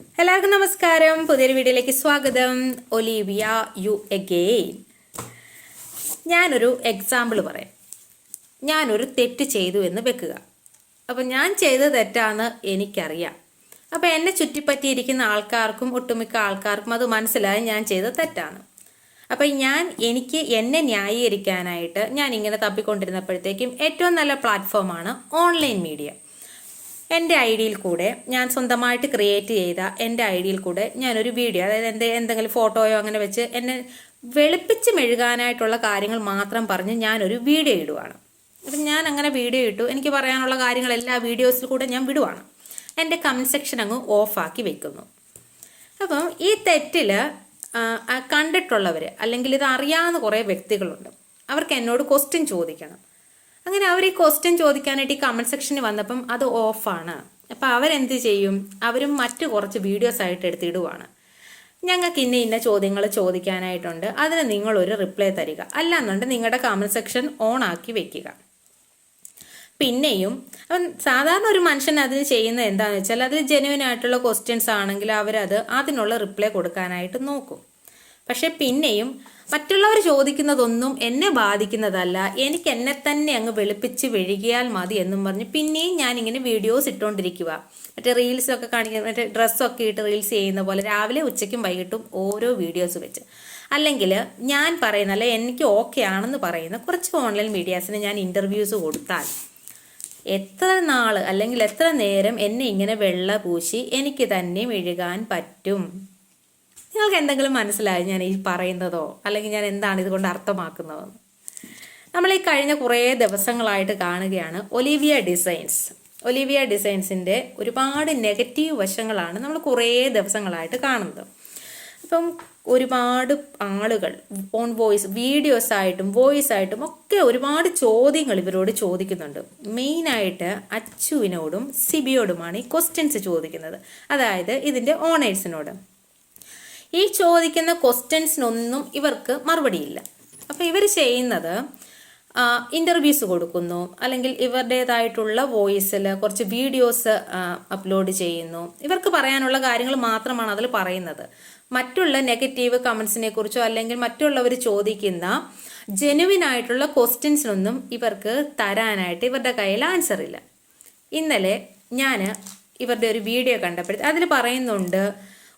എല്ലാവർക്കും നമസ്കാരം. പുതിയൊരു വീഡിയോയിലേക്ക് സ്വാഗതം. ഒലീവിയ യു എഗെയിൻ ഞാനൊരു എക്സാമ്പിൾ പറയാം. ഞാനൊരു തെറ്റ് ചെയ്തു എന്ന് വെക്കുക. അപ്പം ഞാൻ ചെയ്ത തെറ്റാന്ന് എനിക്കറിയാം. അപ്പം എന്നെ ചുറ്റിപ്പറ്റിയിരിക്കുന്ന ആൾക്കാർക്കും ഒട്ടുമിക്ക ആൾക്കാർക്കും അത് മനസ്സിലായി ഞാൻ ചെയ്ത തെറ്റാണ്. അപ്പം ഞാൻ എനിക്ക് എന്നെ ന്യായീകരിക്കാനായിട്ട് ഞാൻ ഇങ്ങനെ തപ്പിക്കൊണ്ടിരുന്നപ്പോഴത്തേക്കും ഏറ്റവും നല്ല പ്ലാറ്റ്ഫോമാണ് ഓൺലൈൻ മീഡിയ എന്റെ ഐ ഡിയിൽ കൂടെ ഞാൻ സ്വന്തമായിട്ട് ക്രിയേറ്റ് ചെയ്ത എന്റെ ഐ ഡിയിൽ കൂടെ ഞാനൊരു വീഡിയോ അതായത് എന്റെ എന്തെങ്കിലും ഫോട്ടോയോ അങ്ങനെ വെച്ച് എന്നെ വെളുപ്പിച്ച് മെഴുകാനായിട്ടുള്ള കാര്യങ്ങൾ മാത്രം പറഞ്ഞ് ഞാനൊരു വീഡിയോ ഇടുവാണ്. അപ്പം ഞാൻ അങ്ങനെ വീഡിയോ ഇട്ടു. എനിക്ക് പറയാനുള്ള കാര്യങ്ങൾ എല്ലാ വീഡിയോസിൽ കൂടെ ഞാൻ വിടുവാണ്. എന്റെ കമന്റ് സെക്ഷൻ അങ്ങ് ഓഫാക്കി വെക്കുന്നു. അപ്പം ഈ തെറ്റിൽ കണ്ടിട്ടുള്ളവർ അല്ലെങ്കിൽ ഇത് അറിയാവുന്ന കുറേ വ്യക്തികളുണ്ട്. അവർക്ക് എന്നോട് ക്വസ്റ്റ്യൻ ചോദിക്കണം. അങ്ങനെ അവർ ഈ ക്വസ്റ്റ്യൻ ചോദിക്കാനായിട്ട് ഈ കമന്റ് സെക്ഷനിൽ വന്നപ്പം അത് ഓഫാണ് അപ്പം അവരെന്ത് ചെയ്യും? അവരും മറ്റു കുറച്ച് വീഡിയോസ് ആയിട്ട് എടുത്തിടുവാണ്. ഞങ്ങൾക്ക് ഇന്ന ഇന്ന ചോദ്യങ്ങൾ ചോദിക്കാനായിട്ടുണ്ട്. അതിന് നിങ്ങളൊരു റിപ്ലൈ തരിക. അല്ലാന്നുണ്ട് നിങ്ങളുടെ കമന്റ് സെക്ഷൻ ഓൺ ആക്കി വെക്കുക. പിന്നെയും അവൻ സാധാരണ ഒരു മനുഷ്യൻ അതിന് ചെയ്യുന്നത് എന്താണെന്ന് വെച്ചാൽ അതിൽ ജെനുവിൻ ആയിട്ടുള്ള ക്വസ്റ്റ്യൻസ് ആണെങ്കിൽ അവരത് അതിനുള്ള റിപ്ലൈ കൊടുക്കാനായിട്ട് നോക്കും. പക്ഷെ പിന്നെയും മറ്റുള്ളവർ ചോദിക്കുന്നതൊന്നും എന്നെ ബാധിക്കുന്നതല്ല. എനിക്ക് എന്നെ തന്നെ അങ്ങ് വെളുപ്പിച്ച് വെഴുകിയാൽ മതി എന്നും പറഞ്ഞ് പിന്നെയും ഞാൻ ഇങ്ങനെ വീഡിയോസ് ഇട്ടുകൊണ്ടിരിക്കുക മറ്റേ റീൽസൊക്കെ കാണിക്കുന്ന മറ്റേ ഡ്രസ്സൊക്കെ ഇട്ട് റീൽസ് ചെയ്യുന്ന പോലെ രാവിലെ ഉച്ചയ്ക്കും വൈകിട്ടും ഓരോ വീഡിയോസ് വെച്ച്. അല്ലെങ്കിൽ ഞാൻ പറയുന്ന അല്ലെ എനിക്ക് ഓക്കെ ആണെന്ന് പറയുന്ന കുറച്ച് ഓൺലൈൻ മീഡിയാസിന് ഞാൻ ഇന്റർവ്യൂസ് കൊടുത്താൽ എത്ര നാൾ അല്ലെങ്കിൽ എത്ര നേരം എന്നെ ഇങ്ങനെ വെള്ള പൂശി എനിക്ക് തന്നെ മെഴുകാൻ പറ്റും? നിങ്ങൾക്ക് എന്തെങ്കിലും മനസ്സിലായി ഞാൻ ഈ പറയുന്നതോ അല്ലെങ്കിൽ ഞാൻ എന്താണ് ഇതുകൊണ്ട് അർത്ഥമാക്കുന്നതോ? നമ്മൾ ഈ കഴിഞ്ഞ കുറേ ദിവസങ്ങളായിട്ട് കാണുകയാണ് ഒലിവിയ ഡിസൈൻസ്. ഒലിവിയ ഡിസൈൻസിന്റെ ഒരുപാട് നെഗറ്റീവ് വശങ്ങളാണ് നമ്മൾ കുറേ ദിവസങ്ങളായിട്ട് കാണുന്നത്. അപ്പം ഒരുപാട് ആളുകൾ ഓൺ വോയിസ് വീഡിയോസ് ആയിട്ടും വോയിസ് ആയിട്ടും ഒക്കെ ഒരുപാട് ചോദ്യങ്ങൾ ഇവരോട് ചോദിക്കുന്നുണ്ട്. മെയിനായിട്ട് അച്ചുവിനോടും സിബിയോടുമാണ് ഈ ക്വസ്റ്റ്യൻസ് ചോദിക്കുന്നത്. അതായത് ഇതിന്റെ ഓണേഴ്സിനോട് ഈ ചോദിക്കുന്ന ക്വസ്റ്റ്യൻസിനൊന്നും ഇവർക്ക് മറുപടിയില്ല. അപ്പോൾ ഇവർ ചെയ്യുന്നത് ഇന്റർവ്യൂസ് കൊടുക്കുന്നു അല്ലെങ്കിൽ ഇവരുടേതായിട്ടുള്ള വോയിസിൽ കുറച്ച് വീഡിയോസ് അപ്ലോഡ് ചെയ്യുന്നു. ഇവർക്ക് പറയാനുള്ള കാര്യങ്ങൾ മാത്രമാണ് അതിൽ പറയുന്നത്. മറ്റുള്ള നെഗറ്റീവ് കമൻസിനെ കുറിച്ചോ അല്ലെങ്കിൽ മറ്റുള്ളവർ ചോദിക്കുന്ന ജെനുവിൻ ആയിട്ടുള്ള ക്വസ്റ്റ്യൻസിനൊന്നും ഇവർക്ക് തരാനായിട്ട് ഇവരുടെ കയ്യിൽ ആൻസർ ഇല്ല. ഇന്നലെ ഞാൻ ഇവരുടെ ഒരു വീഡിയോ കണ്ടപ്പോഴത്തെ അതിൽ പറയുന്നുണ്ട്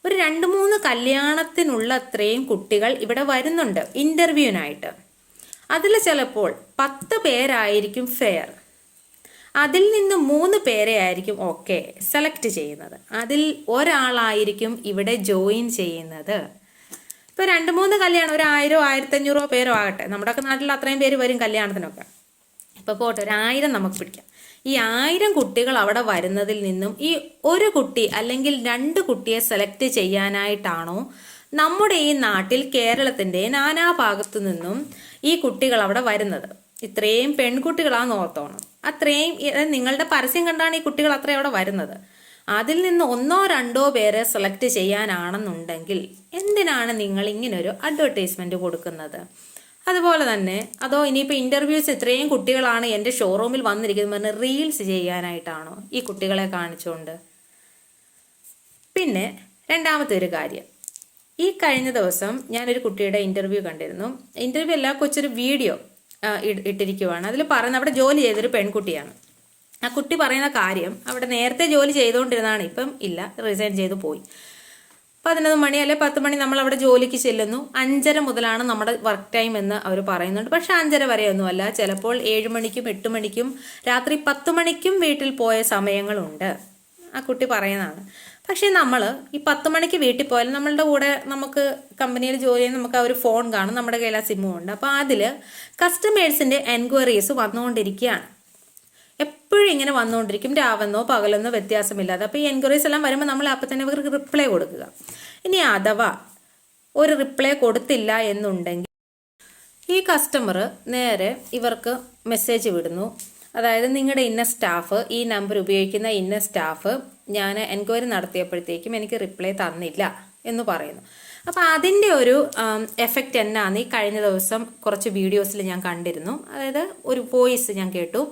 ഒരു രണ്ട് മൂന്ന് കല്യാണത്തിനുള്ള അത്രയും കുട്ടികൾ ഇവിടെ വരുന്നുണ്ട് ഇന്റർവ്യൂവിനായിട്ട് അതിൽ ചിലപ്പോൾ പത്ത് പേരായിരിക്കും ഫെയർ അതിൽ നിന്ന് മൂന്ന് പേരെ ആയിരിക്കും ഓക്കെ സെലക്ട് ചെയ്യുന്നത്. അതിൽ ഒരാളായിരിക്കും ഇവിടെ ജോയിൻ ചെയ്യുന്നത്. ഇപ്പോൾ രണ്ട് മൂന്ന് കല്യാണം ഒരു ആയിരോ ആയിരത്തഞ്ഞൂറോ പേരോ ആകട്ടെ. നമ്മുടെയൊക്കെ നാട്ടിൽ അത്രയും പേര് വരും കല്യാണത്തിനൊക്കെ. ഇപ്പോൾ പോട്ടെ ഒരു ആയിരം നമുക്ക് പിടിക്കാം. ഈ ആയിരം കുട്ടികൾ അവിടെ വരുന്നതിൽ നിന്നും ഈ ഒരു കുട്ടി അല്ലെങ്കിൽ രണ്ട് കുട്ടിയെ സെലക്ട് ചെയ്യാനായിട്ടാണോ നമ്മുടെ ഈ നാട്ടിൽ കേരളത്തിന്റെ നാനാഭാഗത്തു നിന്നും ഈ കുട്ടികൾ അവിടെ വരുന്നത്? ഇത്രയും പെൺകുട്ടികളാന്ന് ഓർത്തോണം അത്രയും നിങ്ങളുടെ പരസ്യം കണ്ടാണ് ഈ കുട്ടികൾ അത്രയും അവിടെ വരുന്നത്. അതിൽ നിന്ന് ഒന്നോ രണ്ടോ പേരെ സെലക്ട് ചെയ്യാനാണെന്നുണ്ടെങ്കിൽ എന്തിനാണ് നിങ്ങൾ ഇങ്ങനൊരു അഡ്വർടൈസ്മെന്റ് കൊടുക്കുന്നത്? അതുപോലെ തന്നെ അതോ ഇനിയിപ്പോൾ ഇന്റർവ്യൂസ് ഇത്രയും കുട്ടികളാണ് എന്റെ ഷോറൂമിൽ വന്നിരിക്കുന്നത് പറഞ്ഞ് റീൽസ് ചെയ്യാനായിട്ടാണോ ഈ കുട്ടികളെ കാണിച്ചുകൊണ്ട് പിന്നെ രണ്ടാമത്തെ ഒരു കാര്യം. ഈ കഴിഞ്ഞ ദിവസം ഞാനൊരു കുട്ടിയുടെ ഇന്റർവ്യൂ കണ്ടിരുന്നു. ഇന്റർവ്യൂ അല്ല കൊച്ചൊരു വീഡിയോ ഇട്ടിരിക്കുവാണ്. അതിൽ പറയുന്ന അവിടെ ജോലി ചെയ്തൊരു പെൺകുട്ടിയാണ്. ആ കുട്ടി പറയുന്ന കാര്യം അവിടെ നേരത്തെ ജോലി ചെയ്തുകൊണ്ടിരുന്നതാണ് ഇപ്പം ഇല്ല റിസൈൻ ചെയ്തു പോയി. പതിനൊന്ന് മണി അല്ലെ പത്ത് മണി നമ്മൾ അവിടെ ജോലിക്ക് ചെല്ലുന്നു. അഞ്ചര മുതലാണ് നമ്മുടെ വർക്ക് ടൈം എന്ന് അവർ പറയുന്നുണ്ട്. പക്ഷെ അഞ്ചര വരെയൊന്നുമല്ല ചിലപ്പോൾ ഏഴ് മണിക്കും എട്ട് മണിക്കും രാത്രി പത്ത് മണിക്കും വീട്ടിൽ പോയ സമയങ്ങളുണ്ട്. ആ കുട്ടി പറയുന്നതാണ്. പക്ഷേ നമ്മൾ ഈ പത്ത് മണിക്ക് വീട്ടിൽ പോയാലും നമ്മളുടെ കൂടെ നമുക്ക് കമ്പനിയിൽ ജോലി ചെയ്യുന്ന നമുക്ക് ആ ഒരു ഫോൺ കാണും. നമ്മുടെ കയ്യിൽ ആ സിമ്മും ഉണ്ട്. അപ്പോൾ അതിൽ കസ്റ്റമേഴ്സിന്റെ എൻക്വയറീസ് വന്നുകൊണ്ടിരിക്കുകയാണ്. എപ്പോഴും ഇങ്ങനെ വന്നുകൊണ്ടിരിക്കും. രാവെന്നോ പകലെന്നോ വ്യത്യാസമില്ലാതെ. അപ്പോൾ ഈ എൻക്വയറീസ് എല്ലാം വരുമ്പോൾ നമ്മൾ അപ്പം തന്നെ ഇവർക്ക് റിപ്ലൈ കൊടുക്കുക. ഇനി അഥവാ ഒരു റിപ്ലൈ കൊടുത്തില്ല എന്നുണ്ടെങ്കിൽ ഈ കസ്റ്റമർ നേരെ ഇവർക്ക് മെസ്സേജ് വിടുന്നു. അതായത് നിങ്ങളുടെ ഇന്ന സ്റ്റാഫ് ഈ നമ്പർ ഉപയോഗിക്കുന്ന ഇന്ന സ്റ്റാഫ് ഞാൻ എൻക്വയറി നടത്തിയപ്പോഴത്തേക്കും എനിക്ക് റിപ്ലൈ തന്നില്ല എന്ന് പറയുന്നു. അപ്പോൾ അതിന്റെ ഒരു എഫക്റ്റ് എന്നാന്ന് ഈ കഴിഞ്ഞ ദിവസം കുറച്ച് വീഡിയോസിൽ ഞാൻ കണ്ടിരുന്നു. അതായത് ഒരു വോയിസ് ഞാൻ കേട്ടു.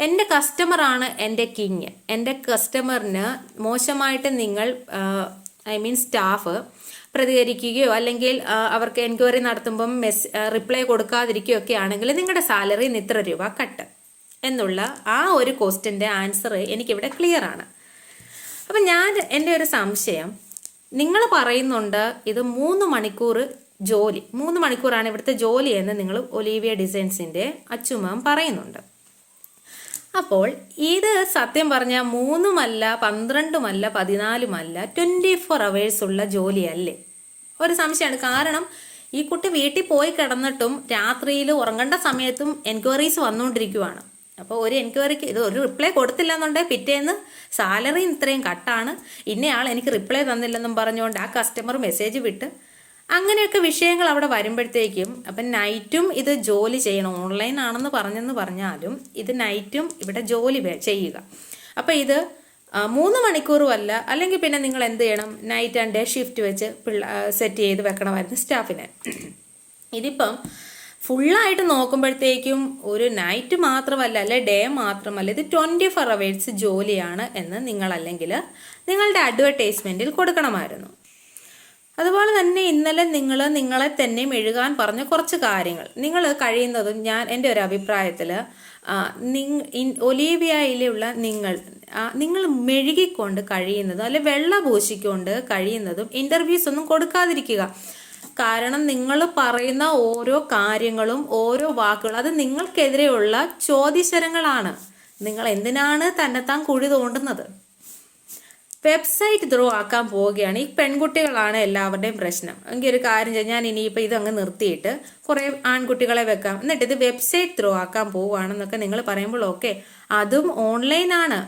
എന്റെ കസ്റ്റമറാണ് എന്റെ കിങ് എന്റെ കസ്റ്റമറിന് മോശമായിട്ട് നിങ്ങൾ ഐ മീൻ സ്റ്റാഫ് പ്രതികരിക്കുകയോ അല്ലെങ്കിൽ അവർക്ക് എൻക്വയറി നടത്തുമ്പം മെസ് റിപ്ലൈ കൊടുക്കാതിരിക്കുകയോ ഒക്കെ ആണെങ്കിൽ നിങ്ങളുടെ സാലറി ഇത്ര രൂപ കട്ട് എന്നുള്ള ആ ഒരു ക്വസ്റ്റിന്റെ ആൻസർ എനിക്കിവിടെ ക്ലിയർ ആണ് അപ്പം ഞാൻ എന്റെ ഒരു സംശയം നിങ്ങൾ പറയുന്നുണ്ട് ഇത് മൂന്ന് മണിക്കൂർ ജോലി മൂന്ന് മണിക്കൂറാണ് ഇവിടുത്തെ ജോലി എന്ന് നിങ്ങൾ ഒലീവിയ ഡിസൈൻസിന്റെ അച്ചുമാം പറയുന്നുണ്ട്. അപ്പോൾ ഇത് സത്യം പറഞ്ഞാൽ മൂന്നുമല്ല പന്ത്രണ്ടുമല്ല പതിനാലുമല്ല ട്വന്റി ഫോർ അവേഴ്സ് ഉള്ള ജോലിയല്ലേ? ഒരു സംശയമാണ് കാരണം ഈ കുട്ടി വീട്ടിൽ പോയി കിടന്നിട്ടും രാത്രിയിൽ ഉറങ്ങേണ്ട സമയത്തും എൻക്വയറീസ് വന്നുകൊണ്ടിരിക്കുവാണ്. അപ്പോൾ ഒരു എൻക്വയറിക്ക് ഇത് ഒരു റിപ്ലൈ കൊടുത്തില്ല എന്നുണ്ടെങ്കിൽ പിറ്റേന്ന് സാലറി ഇത്രയും കട്ടാണ്. ഇന്നയാൾ എനിക്ക് റിപ്ലൈ തന്നില്ലെന്നും പറഞ്ഞുകൊണ്ട് ആ കസ്റ്റമർ മെസ്സേജ് വിട്ട് അങ്ങനെയൊക്കെ വിഷയങ്ങൾ അവിടെ വരുമ്പോഴത്തേക്കും അപ്പം നൈറ്റും ഇത് ജോലി ചെയ്യണം. ഓൺലൈൻ ആണെന്ന് പറഞ്ഞെന്ന് പറഞ്ഞാലും ഇത് നൈറ്റും ഇവിടെ ജോലി ചെയ്യുക. അപ്പം ഇത് മൂന്ന് മണിക്കൂറും അല്ല അല്ലെങ്കിൽ പിന്നെ നിങ്ങൾ എന്ത് ചെയ്യണം? നൈറ്റ് ആൻഡ് ഡേ ഷിഫ്റ്റ് വെച്ച് സെറ്റ് ചെയ്ത് വെക്കണമായിരുന്നു സ്റ്റാഫിനെ. ഇതിപ്പം ഫുള്ളായിട്ട് നോക്കുമ്പോഴത്തേക്കും ഒരു നൈറ്റ് മാത്രമല്ല അല്ലെ ഡേ മാത്രമല്ല ഇത് ട്വന്റി ഫോർ അവേഴ്സ് ജോലിയാണ് എന്ന് നിങ്ങൾ അല്ലെങ്കിൽ നിങ്ങളുടെ അഡ്വർടൈസ്മെന്റിൽ കൊടുക്കണമായിരുന്നു. അതുപോലെ തന്നെ ഇന്നലെ നിങ്ങൾ നിങ്ങളെ തന്നെ മെഴുകാൻ പറഞ്ഞ കുറച്ച് കാര്യങ്ങൾ. നിങ്ങൾ കഴിയുന്നതും ഞാൻ എന്റെ ഒരു അഭിപ്രായത്തിൽ ഒലീവിയയിലുള്ള നിങ്ങൾ നിങ്ങൾ മെഴുകിക്കൊണ്ട് കഴിയുന്നതും അല്ലെ വെള്ള പൂശിക്കൊണ്ട് കഴിയുന്നതും ഇന്റർവ്യൂസ് ഒന്നും കൊടുക്കാതിരിക്കുക. കാരണം നിങ്ങൾ പറയുന്ന ഓരോ കാര്യങ്ങളും ഓരോ വാക്കുകളും അത് നിങ്ങൾക്കെതിരെയുള്ള ചോദ്യശരങ്ങളാണ്. നിങ്ങൾ എന്തിനാണ് തന്നെത്താൻ കുഴി തോണ്ടുന്നത്? വെബ്സൈറ്റ് ത്രൂ ആക്കാൻ പോവുകയാണ്. ഈ പെൺകുട്ടികളാണ് എല്ലാവരുടെയും പ്രശ്നം. എങ്കിൽ ഒരു കാര്യം ഞാൻ ഇനിയിപ്പോൾ ഇതങ്ങ് നിർത്തിയിട്ട് കുറേ ആൺകുട്ടികളെ വെക്കാം. എന്നിട്ട് ഇത് വെബ്സൈറ്റ് ത്രൂ ആക്കാൻ പോവുകയാണെന്നൊക്കെ നിങ്ങൾ പറയുമ്പോൾ ഓക്കെ അതും ഓൺലൈനാണ്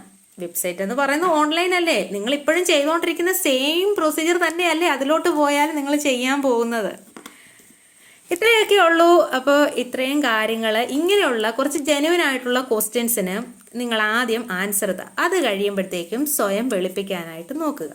വെബ്സൈറ്റ് എന്ന് പറയുന്നത് ഓൺലൈൻ അല്ലേ? നിങ്ങൾ ഇപ്പോഴും ചെയ്തുകൊണ്ടിരിക്കുന്ന സെയിം പ്രൊസീജിയർ തന്നെയല്ലേ അതിലോട്ട് പോയാൽ നിങ്ങൾ ചെയ്യാൻ പോകുന്നത്. ഇത്രയൊക്കെ ഉള്ളൂ അപ്പോൾ ഇത്രയും കാര്യങ്ങൾ. ഇങ്ങനെയുള്ള കുറച്ച് ജെനുവൻ ആയിട്ടുള്ള ക്വസ്റ്റ്യൻസിന് നിങ്ങൾ ആദ്യം ആൻസർ അത് കഴിയുമ്പോഴത്തേക്കും സ്വയം വെളുപ്പിക്കാനായിട്ട് നോക്കുക.